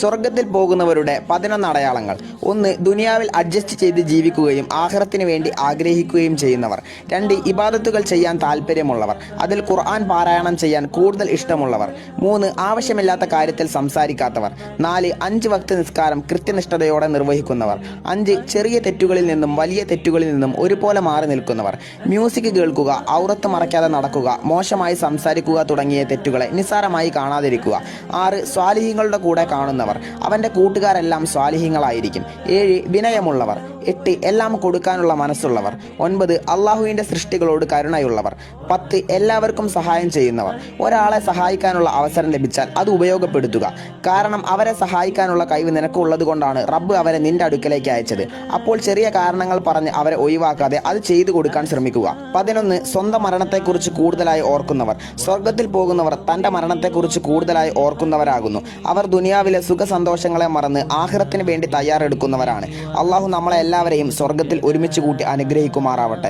സ്വർഗത്തിൽ പോകുന്നവരുടെ പതിനൊന്ന് അടയാളങ്ങൾ. ഒന്ന് ദുനിയാവിൽ അഡ്ജസ്റ്റ് ചെയ്ത് ജീവിക്കുകയും ആഹ്റത്തിന് വേണ്ടി ആഗ്രഹിക്കുകയും ചെയ്യുന്നവർ. രണ്ട് ഇബാദത്തുകൾ ചെയ്യാൻ താല്പര്യമുള്ളവർ അതിൽ ഖുർആൻ പാരായണം ചെയ്യാൻ കൂടുതൽ ഇഷ്ടമുള്ളവർ. മൂന്ന് ആവശ്യമില്ലാത്ത കാര്യത്തിൽ സംസാരിക്കാത്തവർ. നാല് അഞ്ച് വക്ത നിസ്കാരം കൃത്യനിഷ്ഠതയോടെ നിർവഹിക്കുന്നവർ. അഞ്ച് ചെറിയ തെറ്റുകളിൽ നിന്നും വലിയ തെറ്റുകളിൽ നിന്നും ഒരുപോലെ മാറി നിൽക്കുന്നവർ. മ്യൂസിക് കേൾക്കുക ഔറത്ത് മറയ്ക്കാതെ നടക്കുക മോശമായി സംസാരിക്കുക തുടങ്ങിയ തെറ്റുകളെ നിസ്സാരമായി കാണാതിരിക്കുക. ആറ് സ്വാലിഹ്യങ്ങളുടെ കൂടെ കാണുന്നവർ. അവന്റെ കൂട്ടുകാരെല്ലാം സ്വാലിഹ്യങ്ങളായിരിക്കും. ഏഴ് വിനയമുള്ളവർ. എട്ട് എല്ലാം കൊടുക്കാനുള്ള മനസ്സുള്ളവർ ഒൻപത് അള്ളാഹുവിന്റെ സൃഷ്ടികളോട് കരുണയുള്ളവർ പത്ത് എല്ലാവർക്കും സഹായം ചെയ്യുന്നവർ. ഒരാളെ സഹായിക്കാനുള്ള അവസരം ലഭിച്ചാൽ അത് ഉപയോഗപ്പെടുത്തുക. കാരണം അവരെ സഹായിക്കാനുള്ള കഴിവ് നിനക്കുള്ളത് കൊണ്ടാണ് റബ്ബ് അവരെ നിന്റെ അടുക്കലേക്ക് അയച്ചത്. അപ്പോൾ ചെറിയ കാരണങ്ങൾ പറഞ്ഞ് അവരെ ഒഴിവാക്കാതെ അത് ചെയ്തു കൊടുക്കാൻ ശ്രമിക്കുക. പതിനൊന്ന് സ്വന്തം മരണത്തെക്കുറിച്ച് കൂടുതലായി ഓർക്കുന്നവർ. സ്വർഗത്തിൽ പോകുന്നവർ തന്റെ മരണത്തെക്കുറിച്ച് കൂടുതലായി ഓർക്കുന്നവരാകുന്നു. അവർ ദുനിയാവിലെ സുഖ സന്തോഷങ്ങളെ മറന്ന് ആഹ്റത്തിന് വേണ്ടി തയ്യാറെടുക്കുന്നവരാണ്. അള്ളാഹു നമ്മളെ എല്ലാവരെയും സ്വർഗത്തിൽ ഒരുമിച്ച് കൂട്ടി അനുഗ്രഹിക്കുമാറാവട്ടെ.